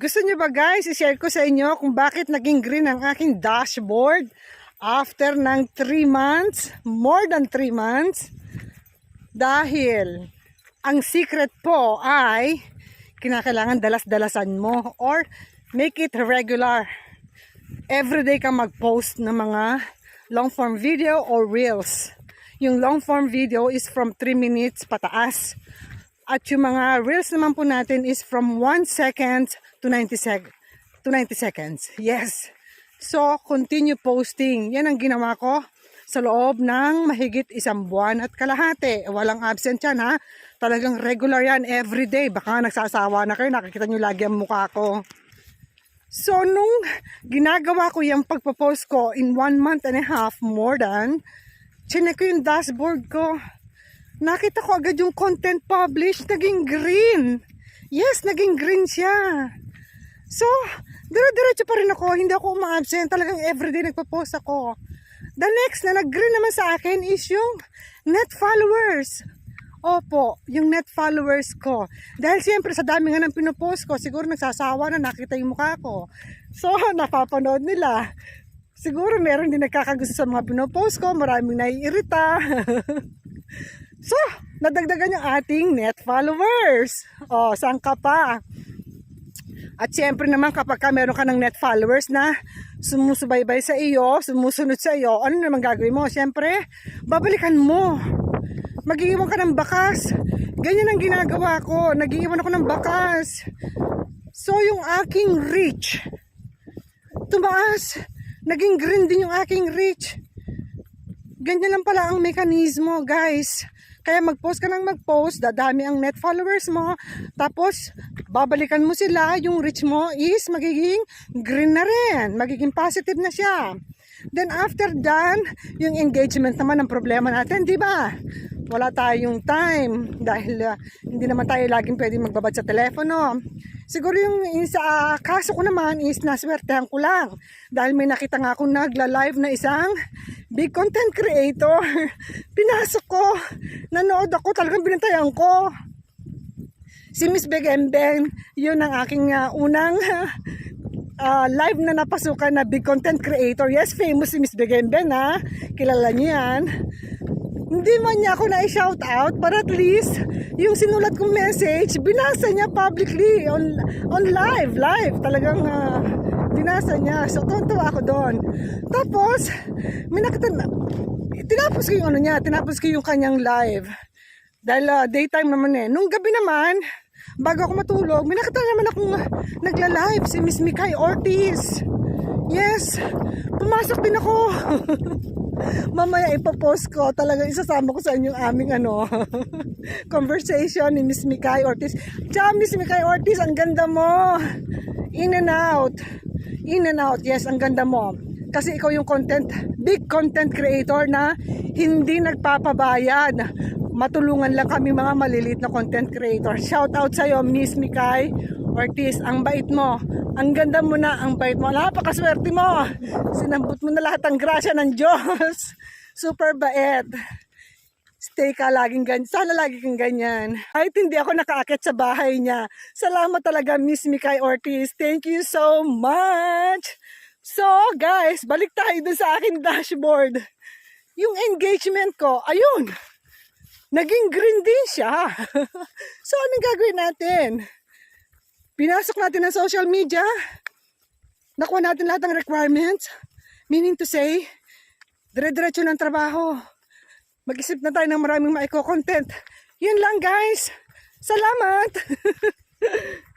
Gusto niyo ba guys, i-share ko sa inyo kung bakit naging green ang aking dashboard after ng 3 months, more than 3 months. Dahil ang secret po ay kinakailangan dalas-dalasan mo or make it regular. Everyday kang mag-post ng mga long form video or reels. Yung long form video is from 3 minutes pataas. At yung mga reels naman po natin is from 1 second to 90 sec to 90 seconds. Yes. So, continue posting. Yan ang ginawa ko sa loob ng mahigit isang buwan at kalahati. Walang absent yan ha. Talagang regular yan everyday. Baka nagsasawa na kayo, nakikita nyo lagi ang mukha ko. So, nung ginagawa ko yung pagpo-post ko in one month and a half more than, chinek ko yung dashboard ko. Nakita ko agad yung content published, naging green. Yes, naging green siya. So, dire-diretso pa rin ako, hindi ako uma-absent. Talagang everyday nagpo-post ako. The next na nag-green naman sa akin is yung net followers. Opo, yung net followers ko. Dahil siyempre sa dami nga ng pinopost ko, siguro nagsasawa na nakita yung mukha ko. So, napapanood nila. Siguro meron din nagkakagusto sa mga pinopost ko, maraming naiirita. so, nadagdagan yung ating net followers. O, saan ka pa? At siyempre naman kapag ka meron ka ng net followers na sumusubaybay sa iyo, sumusunod sa iyo, ano naman gagawin mo? Siyempre, babalikan mo. Magiiwan ka ng bakas. Ganyan ang ginagawa ko. Nagiiwan ako ng bakas. So, yung aking reach, tumaas. Naging green din yung aking reach. Ganyan lang pala ang mekanismo, guys. Kaya mag-post ka ng mag-post, dadami ang net followers mo, tapos babalikan mo sila, yung reach mo is magiging green na rin, magiging positive na siya. Then after done, yung engagement naman ang problema natin, di ba? Wala tayong time dahil uh, hindi naman tayo laging pwedeng magbabad sa telepono. Siguro yung sa kaso ko naman is naswertehan ko lang dahil may nakita nga akong nagla-live na isang big content creator. Pinasok ko, nanood ako, talagang binantayan ko. Si Miss Begembeng, yun ang aking uh, unang uh, live na napasukan na big content creator. Yes, famous si Miss Begembeng ha. Kilala niyo yan. Hindi man niya ako na-shout out, but at least yung sinulat kong message, binasa niya publicly on on live, live. Talagang uh, binasa niya. So, tuwan ako doon. Tapos, may nakita na, tinapos ko yung ano niya, tinapos ko yung kanyang live. Dahil uh, daytime naman eh. Nung gabi naman, bago ako matulog, may nakita naman akong nagla-live si Miss Mikay Ortiz. Yes, pumasok din ako. Mamaya ipopost ko, talagang isasama ko sa inyo aming ano, conversation ni Miss Mikay Ortiz. Tsaka Miss Mikay Ortiz, ang ganda mo. In and out. In and out, yes, ang ganda mo. Kasi ikaw yung content, big content creator na hindi nagpapabayad. Matulungan lang kami mga maliliit na content creator. Shout out sa'yo, Miss Mikay Ortiz. Ang bait mo. Ang ganda mo na, ang bait mo. Napakaswerte mo. Sinambot mo na lahat ng grasya ng Diyos. Super bait. Stay ka laging ganyan. Sana lagi kang ganyan. Kahit hindi ako nakaakit sa bahay niya. Salamat talaga, Miss Mikay Ortiz. Thank you so much. So, guys, balik tayo dun sa aking dashboard. Yung engagement ko, ayun. Naging green din siya. so, anong gagawin natin? Pinasok natin ang social media. Nakuha natin lahat ng requirements. Meaning to say, dire-diretso ng trabaho. Mag-isip na tayo ng maraming maiko-content. Yun lang guys. Salamat!